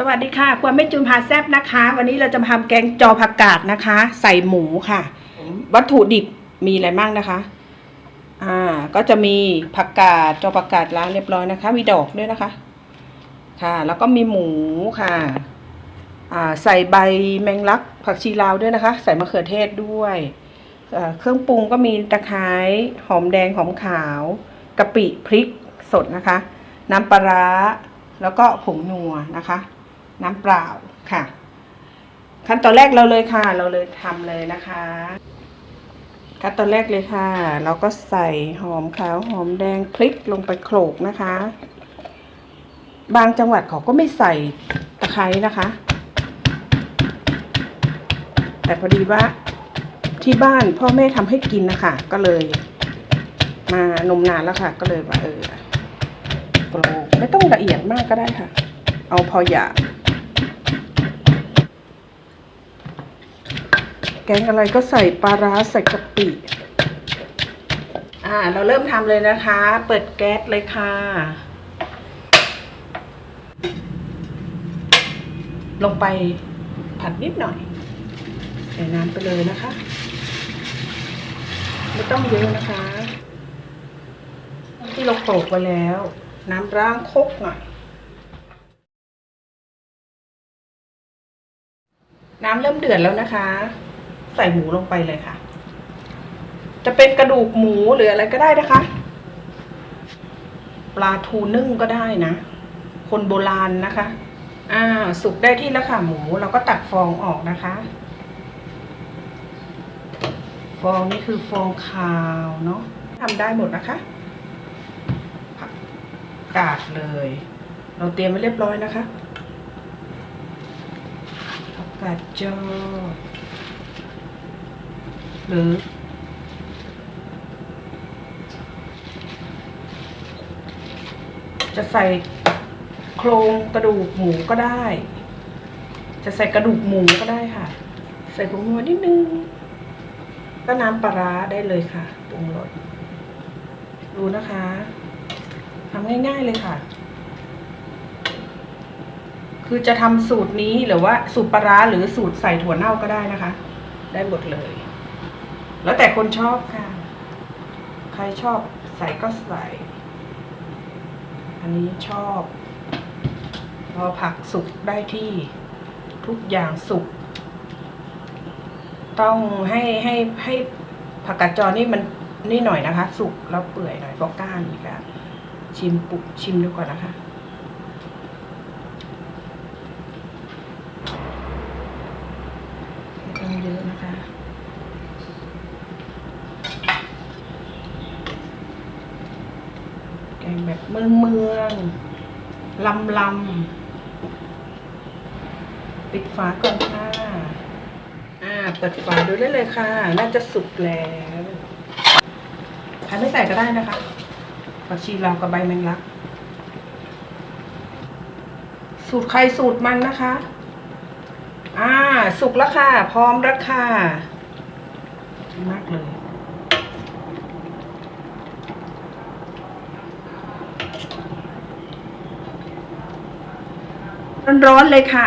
สวัสดีค่ะครัวแม่จูนพาแซบนะคะ วันนี้เราจะมาทำแกงจอผักกาดนะคะ ใส่หมูค่ะ วัตถุดิบมีอะไรบ้างนะคะ อ่า ก็จะมีผักกาดจอผักกาดล้างเรียบร้อยนะคะ มีดอกด้วยนะคะ ค่ะ แล้วก็มีหมูค่ะ อ่า ใส่ใบแมงลัก ผักชีลาวด้วยนะคะ ใส่มะเขือเทศด้วยเอ่อเครื่องปรุงก็มีตะไคร้หอมแดงหอมขาวกะปิพริกสดนะคะ น้ำปลาร้าแล้วก็ผงนัวนะคะ น้ำเปล่าค่ะ ขั้นตอนแรกเราเลยค่ะ เราเลยทำเลยนะคะ ขั้นตอนแรกเลยค่ะ เราก็ใส่หอมขาวหอมแดงพริกลงไปโขลกนะคะ บางจังหวัดเขาก็ไม่ใส่ตะไคร้นะคะ แต่พอดีว่าที่บ้านพ่อแม่ทำให้กินนะคะ ก็เลย มานมนานแล้วค่ะ ก็เลยว่าเออโขลกไม่ต้องละเอียดมากก็ได้ค่ะ เอาพออยาก แกงอะไรก็ใส่ปลาร้าใส่กะปิ อ่า เราเริ่มทำเลยนะคะ เปิดแก๊สเลยค่ะ ลงไปผัดนิดหน่อย ใส่น้ำไปเลยนะคะ ไม่ต้องเยอะนะคะ ที่เราโขลกไว้แล้ว น้ำร่างคกหน่อยน้ำเริ่มเดือดแล้วนะคะ ใส่หมูลงไปเลยค่ะ จะเป็นกระดูกหมูหรืออะไรก็ได้นะคะ ปลาทูนึ่งก็ได้นะ คนโบราณนะคะ อ่า สุกได้ที่แล้วค่ะหมูเราก็ตักฟองออกนะคะ ฟองนี่คือฟองขาวเนาะทำได้หมดนะคะผักกาดเลย เราเตรียมไว้เรียบร้อยนะคะผักกาดจอ หรือ จะใส่โครงกระดูกหมูก็ได้ จะใส่กระดูกหมูก็ได้ค่ะ ใส่ผงนัวนิดนึงก็น้ำปลาร้าได้เลยค่ะปรุงรสดูนะคะทำง่าย ๆเลยค่ะ คือจะทำสูตรนี้หรือว่าสูตรปลาร้าหรือสูตรใส่ถั่วเน่าก็ได้นะคะ ได้หมดเลย แล้วแต่คนชอบค่ะ ใครชอบใส่ก็ใส่ อันนี้ชอบ พอผักสุกได้ที่ทุกอย่างสุก ต้องให้ให้ให้ผักกาดจอนี่มันนี่หน่อยนะคะ สุกแล้วเปื่อยหน่อยเพราะก้านอีกอะชิมปุกชิมดูก่อนนะคะ ไม่ต้องเยอะนะคะ แบบเมืองเมืองลำลำปิดฝาก่อนค่ะ อ่า เปิดฝาดูได้เลยค่ะ น่าจะสุกแล้วใครไม่ใส่ก็ได้นะคะผักชีลาวกับใบแมงลัก สูตรใครสูตรมันนะคะ อ่า สุกแล้วค่ะ พร้อมแล้วค่ะมากเลย ร้อนๆเลยค่ะ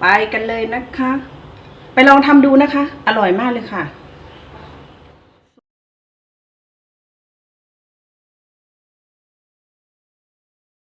ไปกันเลยนะคะ ไปลองทำดูนะคะ อร่อยมากเลยค่ะ